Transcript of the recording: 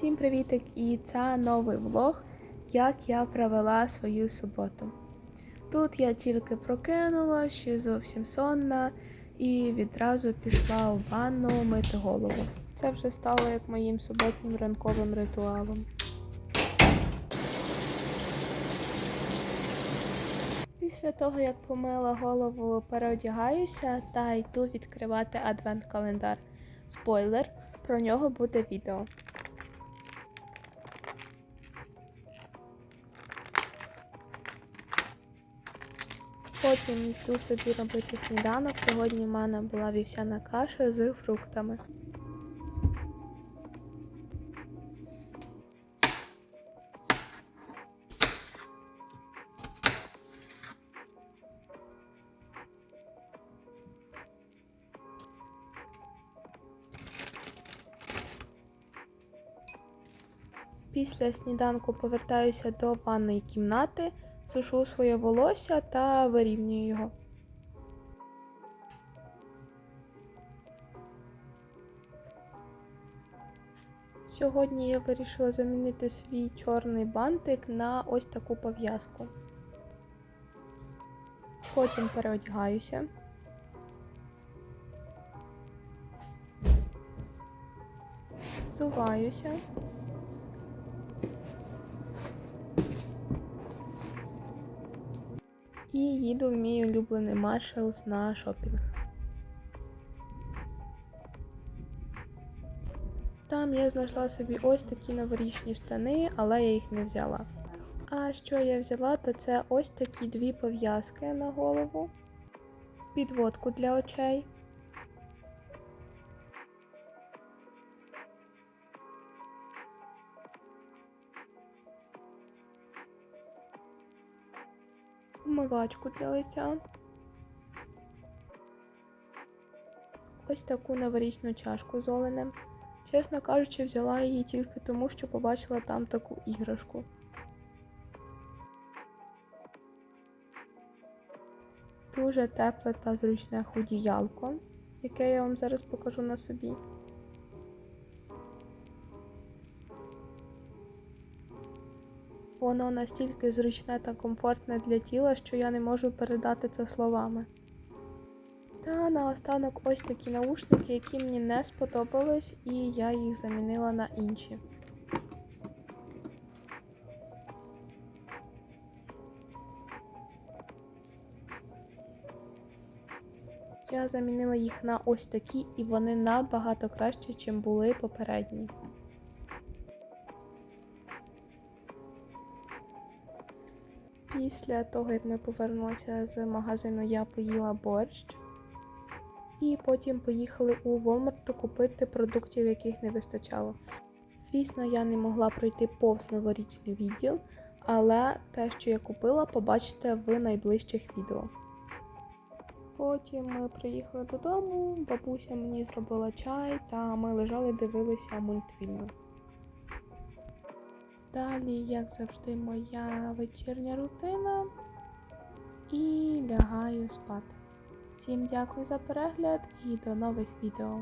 Всім привітик! І це новий влог, як я провела свою суботу. Тут я тільки прокинула, ще зовсім сонна, і відразу пішла у ванну мити голову. Це вже стало як моїм суботнім ранковим ритуалом. Після того, як помила голову, переодягаюся та йду відкривати адвент-календар. Спойлер, про нього буде відео. Потім йду собі робити сніданок. Сьогодні в мене була вівсяна каша з фруктами. Після сніданку повертаюся до ванної кімнати, сушу своє волосся та вирівнюю його. Сьогодні я вирішила замінити свій чорний бантик на ось таку пов'язку. Потім переодягаюся. Зуваюся. І їду в мій улюблений маршалс на шопінг. Там я знайшла собі ось такі новорічні штани, але я їх не взяла. А що я взяла, то це ось такі дві пов'язки на голову, підводку для очей. Умивачку для лиця. Ось таку новорічну чашку з оленем. Чесно кажучи, взяла її тільки тому, що побачила там таку іграшку. Дуже тепле та зручне худіялко, яке я вам зараз покажу на собі. Воно настільки зручне та комфортне для тіла, що я не можу передати це словами. Та наостанок ось такі наушники, які мені не сподобались, і я їх замінила на інші. Я замінила їх на ось такі, і вони набагато краще, ніж були попередні. Після того, як ми повернулися з магазину, я поїла борщ. І потім поїхали у Walmart купити продуктів, яких не вистачало. Звісно, я не могла пройти повз новорічний відділ, але те, що я купила, побачите в найближчих відео. Потім ми приїхали додому, бабуся мені зробила чай, та ми лежали, дивилися мультфільми. Далі, як завжди, моя вечірня рутина і лягаю спати. Всім дякую за перегляд і до нових відео.